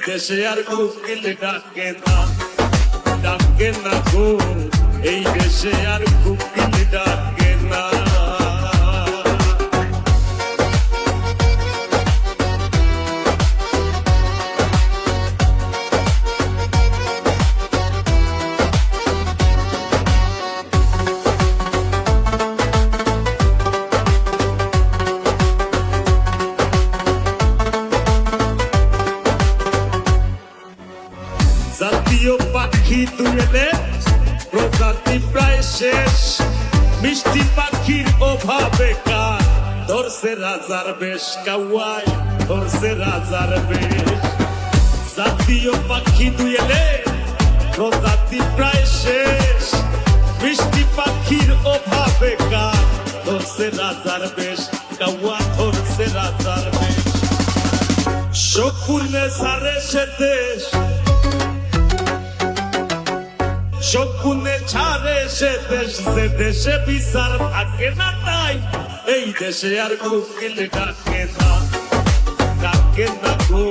দেশে আর কোকিল ডাকে না ডাকে না গো এই দেশে আর কোকিল জাতীয় পাখি তুলে প্রজাতি প্রায় শেষ। মিষ্টি পাখির অভাবে কার? ধরছে রাজার বেশ কাওয়াই ধরছে রাজার বেশ। জাতীয় পাখি দুয়েলে প্রজাতি প্রায় শেষ। মিষ্টি পাখির অভাবে কার? ধরছে রাজার বেশ কাওয়া ধরছে রাজার বেশ। শকুনে সারে সে দেশ। শকুনে ছাড়ে সে দেশ, সে দেশে বিচার থাকে না তাই। এই দেশে আর কোকিল ডাকে না ডাকে না গো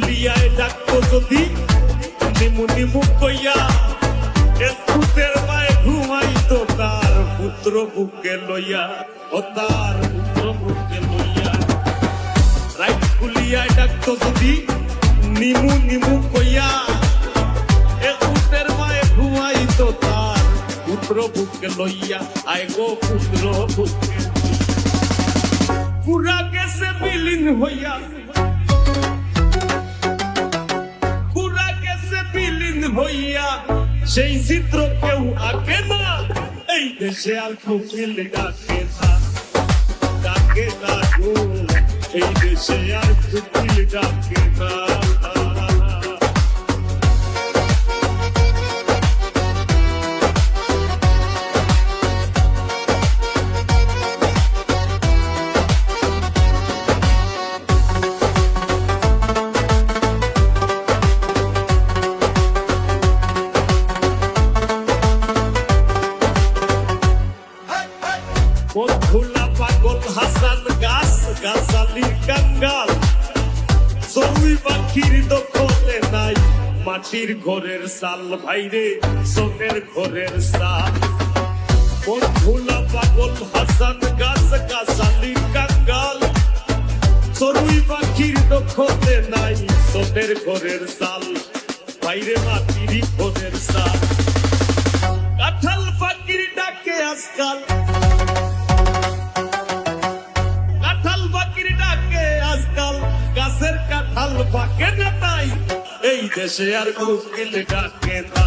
রাইট খুলিয়ায় ডাকতো যদি, নিমু নিমু কইয়া এসকুতের মায়ে ঘুমাইতো তার পুত্র বুকে লইয়া, ও তার পুত্র বুকে লইয়া। রাইট খুলিয়ায় ডাকতো যদি, নিমু নিমু কইয়া এসকুতের মায়ে ঘুমাইতো তার পুত্র বুকে লইয়া। আয় গো পুত্র বুকে পুরা গেছে বিলীন হইয়া। হইয়া সেই চিত্র কেউ আঁকে না। এই দেশে আর কোকিল ডাকে না। ডাকে না এই দেশে আর কোকিল ডাকে না। বন্ধুলা পাগল হাসান গাছ, গাছালি কাঙ্গাল। জমি পাখির দখলে নাই মাটির ঘরের সাল ভাইরে, সোনের ঘরের সাল। বন্ধুলা পাগল হাসান গাছ, গাছালি কাঙ্গাল। চড়ুই পাখির দখলে নাই সোনের ঘরের সাল বাইরে মাটির ঘরের সাল। কাঁঠাল পাখির ডাকে আজকাল দেশে আর কোকিল ডাকে না